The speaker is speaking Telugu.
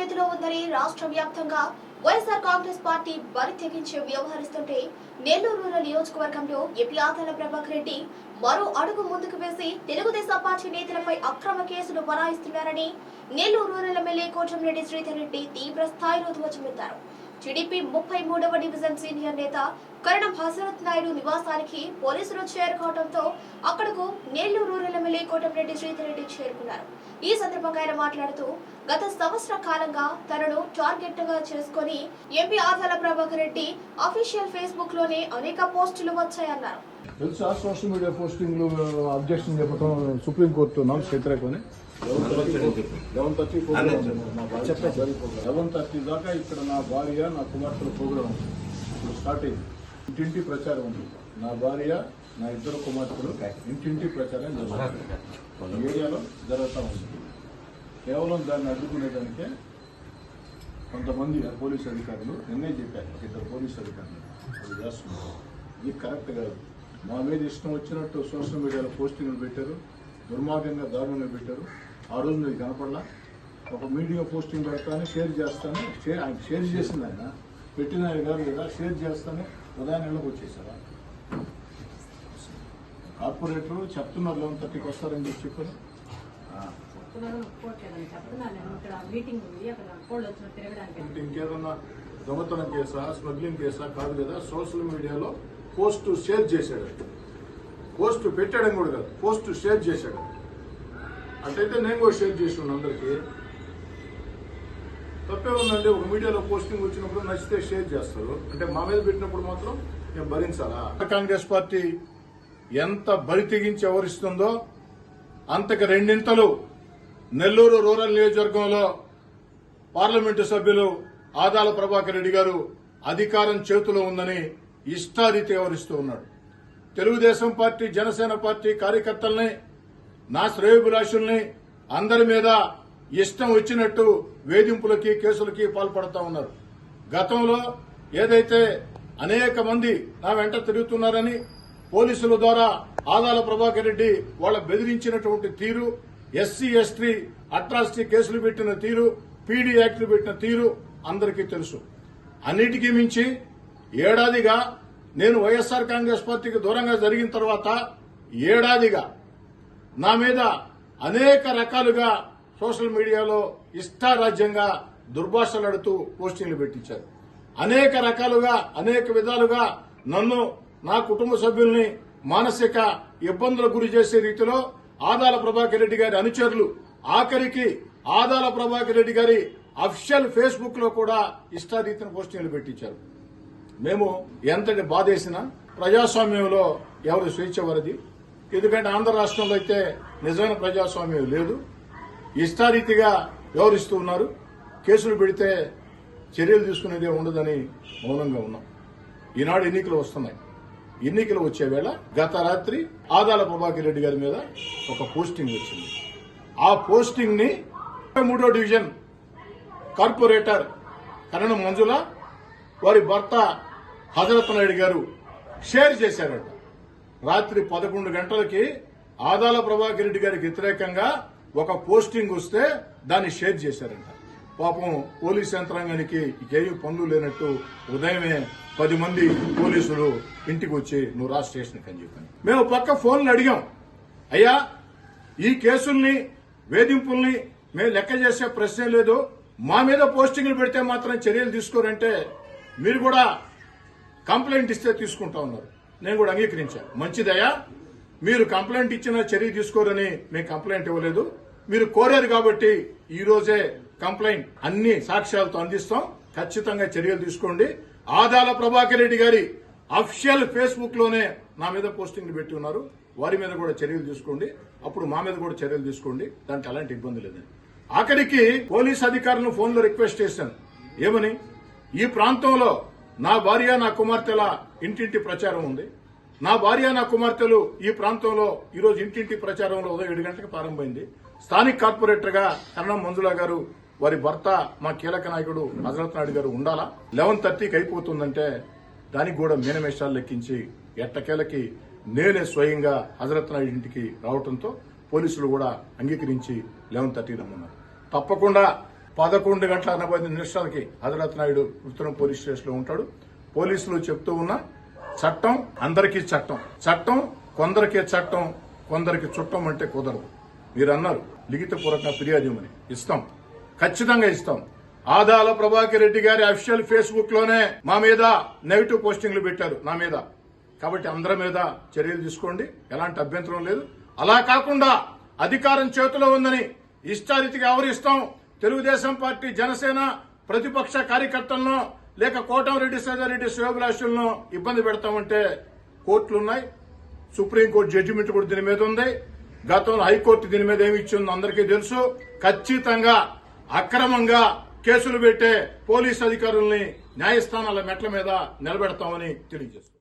చేతిలో ఉందని రాష్ట్ర వ్యాప్తంగా వైఎస్ఆర్ కాంగ్రెస్ పార్టీ బరి తెగించి వ్యవహరిస్తుంటే నెల్లూరు రూరల్ నియోజకవర్గంలో ఎంపీ ఆదాల ప్రభాకర్ రెడ్డి మరో అడుగు ముందుకు వేసి తెలుగుదేశం పార్టీ నేతలపై అక్రమ కేసులు బనాయిస్తున్నారని నెల్లూరు రూరల్ ఎమ్మెల్యే కోటంరెడ్డి శ్రీధర్ రెడ్డి తీవ్ర స్థాయిలో ధ్వజమెత్తారు. టీడీపీ ముప్పై మూడవ డివిజన్ సీనియర్ నేత కరణం హసరత్ నాయుడు నివాసానికి పోలీసులు చేరుకోవడంతో అక్కడకు నెల్లూరు రూరల్ ఎమ్మెల్యే కోటంరెడ్డి శ్రీధర్రెడ్డి చేరుకున్నారు. ఈ సందర్భంగా ఆయన మాట్లాడుతూ గత సంవత్సర కాలంగా తనను టార్గెట్గా చేసుకొని ఎంపీ ఆదాల ప్రభాకర్ రెడ్డి అఫీషియల్ ఫేస్బుక్లోనే అనేక పోస్టులు వచ్చాయన్నారు. తెలుసా? సోషల్ మీడియా పోస్టింగ్లు అబ్జెక్షన్ చెప్పడం supreme court norms eleven thirty eleven thirty దాకా ఇక్కడ నా భార్య నా కుమార్తెల ప్రోగ్రామ్ ఇప్పుడు స్టార్ట్ అయింది. ఇంటింటి ప్రచారం ఉంది. నా భార్య నా ఇద్దరు కుమార్తెలు ఇంటింటి ప్రచారం జరుగుతుంది. ఏరియాలో జరుగుతూ ఉంది. కేవలం దాన్ని అడ్డుకునేదానికే కొంతమంది పోలీస్ అధికారులు నిన్నే చెప్పారు. ఇద్దరు పోలీస్ అధికారులు అది చేస్తున్నారు ఇది కరెక్ట్ కాదు. మా మీద ఇష్టం వచ్చినట్టు సోషల్ మీడియాలో పోస్టింగ్లు పెట్టారు. దుర్మార్గంగా దారుణంగా పెట్టారు. ఆ రోజు నీకు కనపడలా. ఒక మీడియా పోస్టింగ్ పెడతాను షేర్ చేస్తాను. షేర్ ఆయన షేర్ చేసింది ఆయన. పెట్టిన ఆయన కాదు కదా షేర్ చేస్తాను. ఉదయం నెలకు వచ్చేసారా? కార్పొరేటర్ చెప్తున్నారు లెవెన్ థర్టీకి వస్తారని చెప్పి చెప్పారు. నేను ఇంకేదన్నా దొంగతనం కేసా స్మగ్లింగ్ కేసా కాదు కదా సోషల్ మీడియాలో పోస్ట్ షేర్ చేశాడు. పోస్ట్ పెట్టడం కూడా కాదు పోస్ట్ షేర్ చేశాడు. అట్లయితే నేను కూడా షేర్ చేసి అందరికీ. తప్పే ఉందండి ఒక మీడియాలో పోస్టింగ్ వచ్చినప్పుడు నచ్చితే షేర్ చేస్తారు. అంటే మా మీద పెట్టినప్పుడు మాత్రం నేను భరించాలా? కాంగ్రెస్ పార్టీ ఎంత బరి తెగించి ఎవరిస్తుందో అంతకు రెండింతలు నెల్లూరు రూరల్ నియోజకవర్గంలో పార్లమెంటు సభ్యులు ఆదాల ప్రభాకర్ రెడ్డి గారు అధికారం చేతిలో ఉందని ఇష్టారీతి వివరిస్తూ ఉన్నాడు. తెలుగుదేశం పార్టీ జనసేన పార్టీ కార్యకర్తల్ని నా శ్రేయోభిలాషుల్ని అందరి మీద ఇష్టం వచ్చినట్టు వేధింపులకి కేసులకి పాల్పడతా ఉన్నారు. గతంలో ఏదైతే అనేక మంది నా వెంట తిరుగుతున్నారని పోలీసుల ద్వారా ఆదాల ప్రభాకర్ రెడ్డి వాళ్ళ బెదిరించినటువంటి తీరు ఎస్సీ ఎస్టీ అట్రాసిటీ కేసులు పెట్టిన తీరు పీడీ యాక్టులు పెట్టిన తీరు అందరికీ తెలుసు. అన్నిటికీ మించి ఏడాదిగా నేను వైఎస్ఆర్ కాంగ్రెస్ పార్టీకి దూరంగా జరిగిన తర్వాత ఏడాదిగా నా మీద అనేక రకాలుగా సోషల్ మీడియాలో ఇష్టారాజ్యంగా దుర్భాషలు అడుతూ పోస్టింగ్లు పెట్టించారు. అనేక రకాలుగా అనేక విధాలుగా నన్ను నా కుటుంబ సభ్యుల్ని మానసిక ఇబ్బందులకు గురి చేసే రీతిలో ఆదాల ప్రభాకర్ రెడ్డి గారి అనుచరులు ఆఖరికి ఆదాల ప్రభాకర్ రెడ్డి గారి అఫిషియల్ ఫేస్బుక్లో కూడా ఇష్టారీతిన పోస్టింగ్లు పెట్టించారు. మేము ఎంతటి బాధేసినా ప్రజాస్వామ్యంలో ఎవరు స్వేచ్ఛ వరది? ఎందుకంటే ఆంధ్ర రాష్ట్రంలో అయితే నిజమైన ప్రజాస్వామ్యం లేదు. ఇష్టారీతిగా వ్యవహరిస్తూ ఉన్నారు. కేసులు పెడితే చర్యలు తీసుకునేదే ఉండదని మౌనంగా ఉన్నాం. ఈనాడు ఎన్నికలు వస్తున్నాయి. ఎన్నికలు వచ్చే వేళ గత రాత్రి ఆదాల ప్రభాకర్ రెడ్డి గారి మీద ఒక పోస్టింగ్ వచ్చింది. ఆ పోస్టింగ్ని మూడో డివిజన్ కార్పొరేటర్ కరణం మంజుల వారి భర్త హజరత్ నాయుడు గారు షేర్ చేశారట. రాత్రి పదకొండు గంటలకి ఆదాల ప్రభాకర్ రెడ్డి గారికి వ్యతిరేకంగా ఒక పోస్టింగ్ వస్తే దాన్ని షేర్ చేశారంట. పాపం పోలీస్ యంత్రాంగానికి ఏమి పనులు లేనట్టు ఉదయమే పది మంది పోలీసులు ఇంటికి వచ్చి నువ్వు రా స్టేషన్కి అని చెప్పాను మేము పక్క ఫోన్లు అడిగాం. అయ్యా ఈ కేసుల్ని వేధింపుల్ని మేము లెక్క చేసే ప్రశ్నే లేదు. మా మీద పోస్టింగ్లు పెడితే మాత్రం చర్యలు తీసుకోరంటే మీరు కూడా కంప్లైంట్ ఇస్తే తీసుకుంటా ఉన్నారు నేను కూడా అంగీకరించాను మంచిదయ్యా. మీరు కంప్లైంట్ ఇచ్చిన చర్య తీసుకోరని మేము కంప్లైంట్ ఇవ్వలేదు. మీరు కోరారు కాబట్టి ఈ రోజే కంప్లైంట్ అన్ని సాక్ష్యాలతో అందిస్తాం. ఖచ్చితంగా చర్యలు తీసుకోండి. ఆదాల ప్రభాకర్ రెడ్డి గారి అఫిషియల్ ఫేస్బుక్లోనే నా మీద పోస్టింగ్లు పెట్టి ఉన్నారు. వారి మీద కూడా చర్యలు తీసుకోండి. అప్పుడు మా మీద కూడా చర్యలు తీసుకోండి. దానికి అలాంటి ఇబ్బంది లేదని ఆఖరికి పోలీస్ అధికారులను ఫోన్లో రిక్వెస్ట్ చేశాను. ఏమని? ఈ ప్రాంతంలో నా భార్య నా కుమార్తెల ఇంటింటి ప్రచారం ఉంది. నా భార్య నా కుమార్తెలు ఈ ప్రాంతంలో ఈరోజు ఇంటింటి ప్రచారంలో ఉదయం ఏడు గంటలకు ప్రారంభమైంది. స్థానిక కార్పొరేటర్గా కరణం మంజులా గారు వారి భర్త మా కీలక నాయకుడు హజరత్ నాయుడు గారు ఉండాలా? లెవెన్ థర్టీకి అయిపోతుందంటే దానికి కూడా మీనమేషాలు లెక్కించి ఎట్టకేలకి నేనే స్వయంగా హజరత్ నాయుడు ఇంటికి రావడంతో పోలీసులు కూడా అంగీకరించి లెవెన్ థర్టీ రమ్మన్నారు. తప్పకుండా పదకొండు గంటల ఎనభై ఐదు నిమిషాలకి హజరత్ నాయుడు ఉత్తరం పోలీస్ స్టేషన్లో ఉంటాడు. పోలీసులు చెప్తూ ఉన్న చట్టం అందరికీ చట్టం. చట్టం కొందరికే చట్టం కొందరికి చుట్టం అంటే కుదరదు. మీరు అన్నారు లిఖితపూర్వక ఫిర్యాదు అని ఇస్తాం. ఖచ్చితంగా ఇస్తాం. ఆదాల ప్రభాకర్ రెడ్డి గారి అఫీషియల్ ఫేస్బుక్లోనే మా మీద నెగిటివ్ పోస్టింగ్లు పెట్టారు నా మీద. కాబట్టి అందరి మీద చర్యలు తీసుకోండి. ఎలాంటి అభ్యంతరం లేదు. అలా కాకుండా అధికారం చేతిలో ఉందని ఇష్టారీతిగా ఎవరిస్తాం? తెలుగుదేశం పార్టీ జనసేన ప్రతిపక్ష కార్యకర్తలను లేక కోటంరెడ్డి సదారెడ్డి శివభిలాషులను ఇబ్బంది పెడతామంటే కోర్టులున్నాయి. సుప్రీంకోర్టు జడ్జిమెంట్ కూడా దీని మీద ఉంది. గతంలో హైకోర్టు దీని మీద ఏమి ఇచ్చిందో అందరికీ తెలుసు. ఖచ్చితంగా అక్రమంగా కేసులు పెట్టే పోలీస్ అధికారుల్ని న్యాయస్థానాల మెట్ల మీద నిలబెడతామని తెలియజేస్తుంది